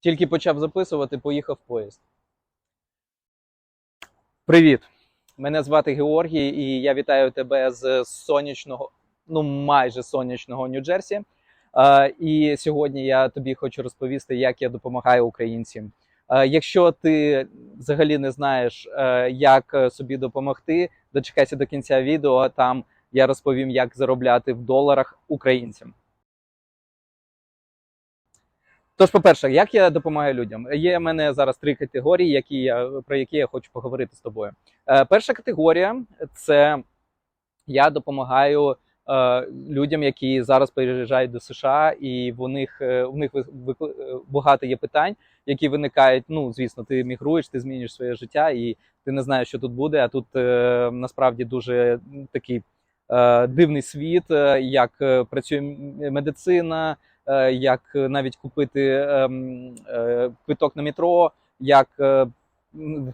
Тільки почав записувати, поїхав поїзд. Привіт! Мене звати Георгій, і я вітаю тебе з сонячного, ну майже сонячного Нью-Джерсі. І сьогодні я тобі хочу розповісти, як я допомагаю українцям. Якщо ти взагалі не знаєш, е, як е, собі допомогти, дочекайся до кінця відео. Там я розповім, як заробляти в доларах українцям. Тож, по-перше, як я допомагаю людям? Є в мене зараз три категорії, які я, про які я хочу поговорити з тобою. Е, перша категорія це я допомагаю е, людям, які зараз переїжджають до США, і в них, е, в них багато є питань, які виникають. Ну, звісно, ти мігруєш, ти змінюєш своє життя, і ти не знаєш, що тут буде. А тут е, насправді дуже такий е, дивний світ, е, як працює медицина як навіть купити ем, е, квиток на метро, як е,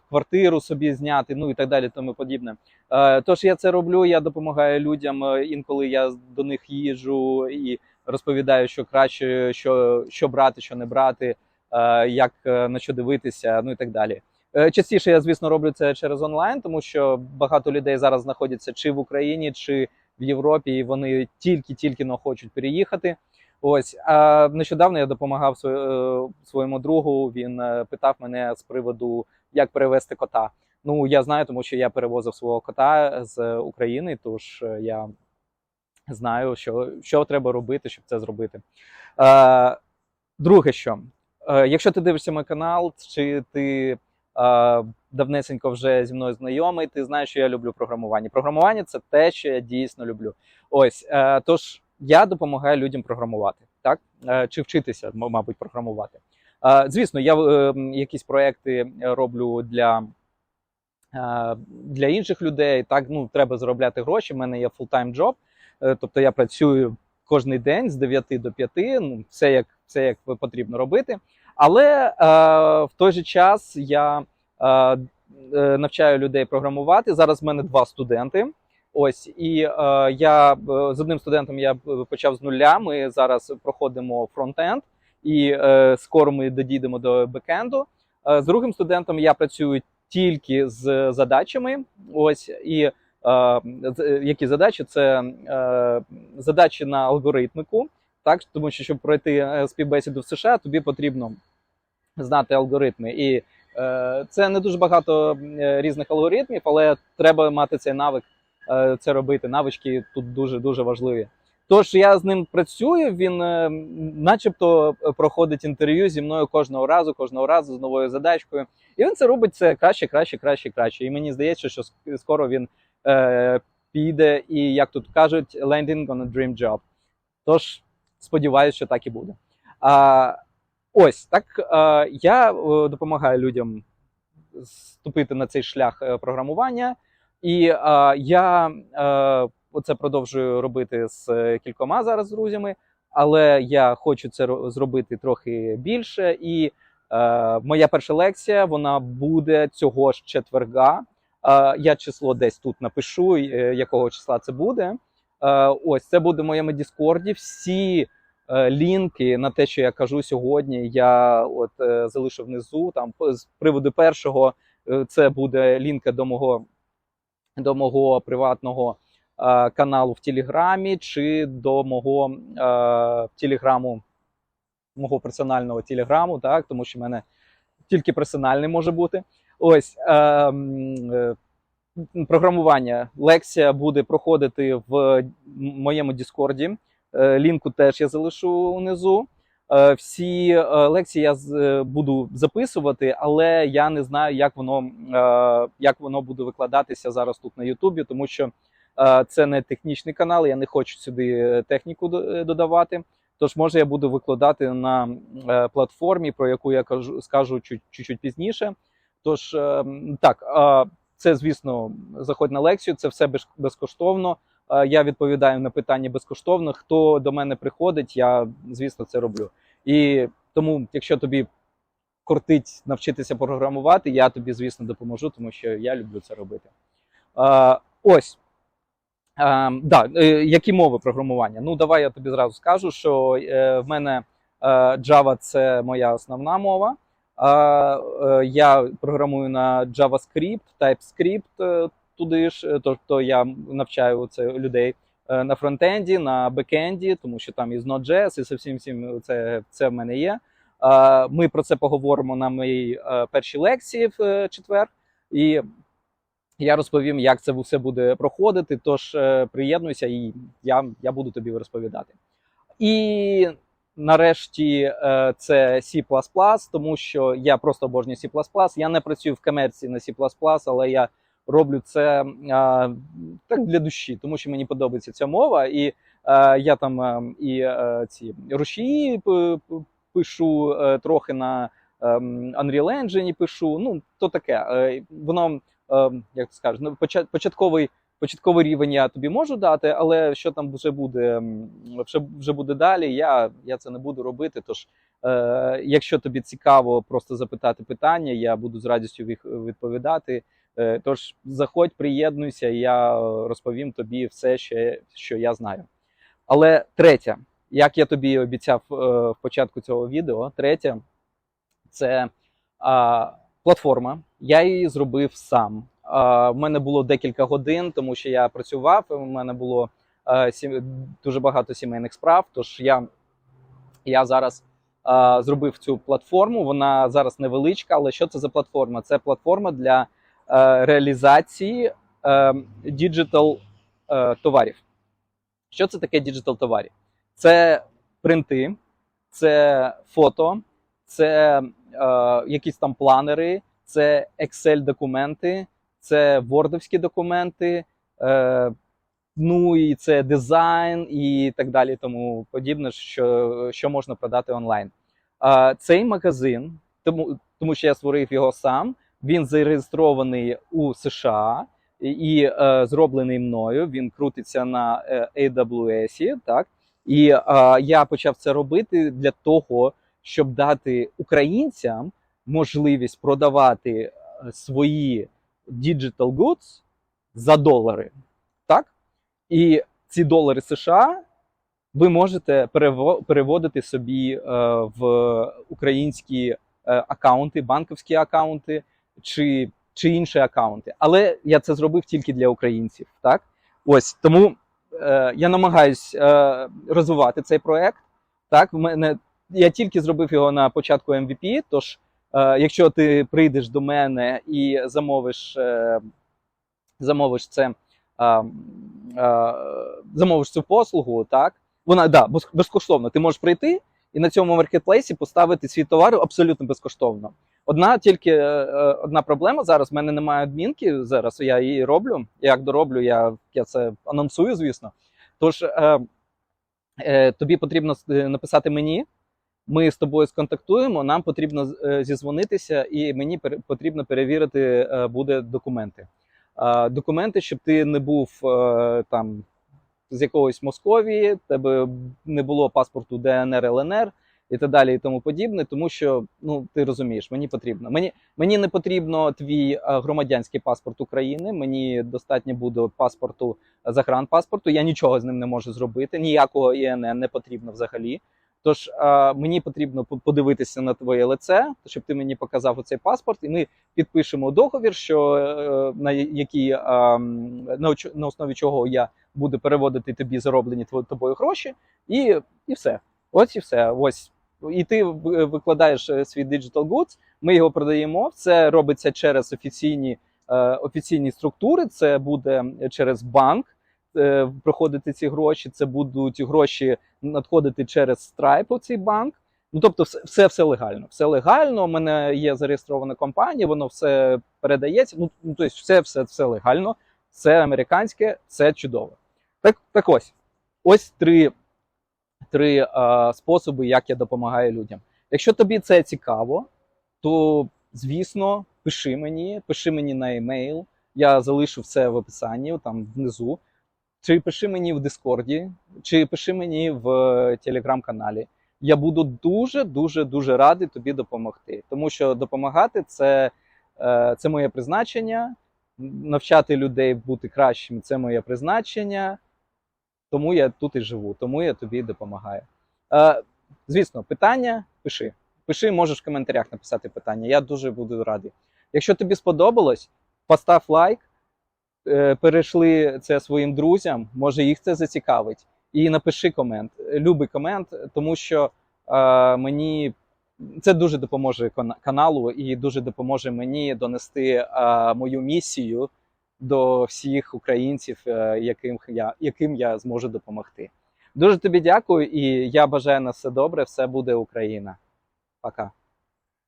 квартиру собі зняти, ну і так далі, тому подібне. Е, Тож я це роблю. Я допомагаю людям. е, Інколи я до них їжджу і розповідаю, що краще, що, що брати, що не брати, е, як е, на що дивитися, ну і так далі. Е, Частіше я, звісно, роблю це через онлайн, тому що багато людей зараз знаходяться чи в Україні, чи в Європі, і вони тільки-тільки хочуть переїхати. Ось а нещодавно я допомагав е, своєму другу. Він е, питав мене з приводу, як перевезти кота. Ну я знаю, тому що я перевозив свого кота з України, тож е, я знаю, що, що треба робити, щоб це зробити. Е, друге, що якщо ти дивишся мій канал, чи ти е, давнесенько вже зі мною знайомий, ти знаєш, що я люблю програмування. Програмування це те, що я дійсно люблю. Ось е, тож я допомагаю людям програмувати, так Е, чи вчитися, мабуть, програмувати. Е, Звісно, я е, якісь проекти роблю для, для інших людей. Так, ну треба заробляти гроші. У мене є job, е, тобто я працюю кожен день з 9 до 5, ну все як все як потрібно робити. Але в той же час я навчаю людей програмувати. Зараз в мене два студенти. Ось і е, я е, з одним студентом я почав з нуля. Ми зараз проходимо фронтенд, і е, скоро ми додійдемо до бекенду. Е, з другим студентом я працюю тільки з задачами. Ось і е, з- які задачі? Це е, задачі на алгоритмику. Так, тому що щоб пройти е, співбесіду в США, тобі потрібно знати алгоритми. І е, це не дуже багато е, різних алгоритмів, але треба мати цей навик е, це робити. Навички тут дуже дуже важливі. Тож я з ним працюю. Він, е, начебто, проходить інтерв'ю зі мною кожного разу, кожного разу з новою задачкою. І він це робить це краще, краще, краще, краще. І мені здається, що скоро він е, піде і, як тут кажуть, landing on a dream job. Тож сподіваюся, що так і буде. А, ось так е, я е, допомагаю людям ступити на цей шлях е, програмування. І е, я е, оце продовжую робити з е, кількома зараз друзями, але я хочу це зробити трохи більше. І е, моя перша лекція вона буде цього ж четверга. Е, я число десь тут напишу, е, якого числа це буде. Е, ось це буде в моєму Діскорді. Всі лінки на те, що я кажу сьогодні, я от залишу внизу. Там з приводу першого це буде лінка до мого до мого приватного е, каналу в Телеграмі чи до мого е, телеграму, мого персонального телеграму, так, тому що в мене тільки персональний може бути. Ось е, е, програмування. Лекція буде проходити в моєму Діскорді. Е, Лінку теж я залишу внизу. Е, Всі е, лекції я е, буду записувати, але я не знаю, як воно, як воно буде викладатися зараз тут на Ютубі, тому що це не технічний канал, я не хочу сюди техніку додавати. Тож, може, я буду викладати на платформі, про яку я кажу, скажу чуть- чуть-чуть пізніше. Тож, е, так, це, звісно, заходь на лекцію, це все без- безкоштовно. Е, Я відповідаю на питання безкоштовно. Хто до мене приходить, я, звісно, це роблю. І тому, якщо тобі кортить навчитися програмувати, я тобі, звісно, допоможу, тому що я люблю це робити. Е, ось. Е, да, е, які мови програмування? Ну, давай я тобі зразу скажу, що е, в мене Java це моя основна мова. Е, е, Я програмую на JavaScript, TypeScript е, туди ж. Тобто я навчаю це людей е, на фронтенді, на бекенді, тому що там і з Node.js, і со всім всім це, це в мене є. Ми про це поговоримо на моїй е, першій лекції в четвер. І я розповім, як це все буде проходити. Тож приєднуйся, і я, я буду тобі розповідати. І нарешті це C++, тому що я просто обожнюю C++. Я не працюю в комерції на C++, але я роблю це е, так для душі, тому що мені подобається ця мова, і е, я там е, і ці рушії пишу трохи на ем, Unreal Engine пишу. Ну, то таке. Воно, як ти скажеш, ну, початковий, початковий рівень я тобі можу дати, але що там вже буде, вже, вже буде далі, я, я це не буду робити. Тож, якщо тобі цікаво просто запитати питання, я буду з радістю відповідати. Е, Тож заходь, приєднуйся, і я розповім тобі все, що я знаю. Але третє, як я тобі обіцяв е, в початку цього відео, третє це а, платформа. Я її зробив сам. А, в мене було декілька годин, тому що я працював. У мене було а, сім, дуже багато сімейних справ. Тож я, я зараз а, зробив цю платформу. Вона зараз невеличка, але що це за платформа? Це платформа для е, реалізації е, діджитал е, товарів. Що це таке діджитал товарів? Це принти, це фото, це е, якісь там планери, це Excel-документи, це вордовські документи, е, ну і це дизайн і так далі, тому подібне, що, що можна продати онлайн. Е, цей магазин, тому, тому що я створив його сам, він зареєстрований у США і, е, зроблений мною. Він крутиться на е, AWS, так. І е, я почав це робити для того, щоб дати українцям можливість продавати е, свої digital goods за долари. Так? І ці долари США ви можете перево- переводити собі е, в українські акаунти, банківські акаунти чи, чи інші акаунти. Але я це зробив тільки для українців. Так? Ось тому е, я намагаюсь е, розвивати цей проект. Так, в мене я тільки зробив його на початку MVP, Тож, е, якщо ти прийдеш до мене і замовиш, е, замовиш це, е, е, замовиш цю послугу, так вона да, безкоштовно. Ти можеш прийти і на цьому маркетплейсі поставити свій товар абсолютно безкоштовно. Одна тільки е, е, одна проблема зараз. в мене немає адмінки. Зараз я її роблю. Як дороблю, я, я це анонсую, звісно. Тож е, е, тобі потрібно е, написати мені. Ми з тобою сконтактуємо. Нам потрібно зізвонитися, і мені потрібно перевірити буде документи. Документи, щоб ти не був там з якогось Московії, тебе не було паспорту ДНР, ЛНР і так далі, і тому подібне. Тому що ну ти розумієш, мені потрібно. Мені мені не потрібно твій е, громадянський паспорт України. Мені достатньо буде паспорту загранпаспорту. Я нічого з ним не можу зробити. Ніякого ІНН не потрібно взагалі. Тож е, мені потрібно по- подивитися на твоє лице, щоб ти мені показав оцей паспорт, і ми підпишемо договір, що е, на який е, на, на основі чого я буду переводити тобі зароблені тобою гроші, і, і все. Ось і все. Ось. І ти викладаєш е, свій digital goods, ми його продаємо. Це робиться через офіційні, е, офіційні структури. Це буде через банк е, проходити ці гроші. Це будуть гроші надходити через Stripe, у цей банк. Ну тобто, все, все, все легально. Все легально. У мене є зареєстрована компанія, воно все передається. Ну, тобто, все, все, все легально, все американське, все чудово. Так, так ось. Ось три, три е, способи, як я допомагаю людям. Якщо тобі це цікаво, то звісно, пиши мені, пиши мені на емейл. Я залишу все в описанні, там внизу. Чи пиши мені в Дискорді, чи пиши мені в е, телеграм-каналі. Я буду дуже, дуже, дуже радий тобі допомогти. Тому що допомагати це, е, це моє призначення. Навчати людей бути кращими це моє призначення. Тому я тут і живу, тому я тобі допомагаю. Е, Звісно, питання пиши. Пиши, можеш в коментарях написати питання. Я дуже буду радий. Якщо тобі сподобалось, постав лайк, е, перейшли це своїм друзям, може їх це зацікавить. І напиши комент. Любий комент, тому що е, мені це дуже допоможе каналу і дуже допоможе мені донести е, мою місію до всіх українців, е, яким я, яким я зможу допомогти. Дуже тобі дякую і я бажаю на все добре. Все буде Україна. Пока.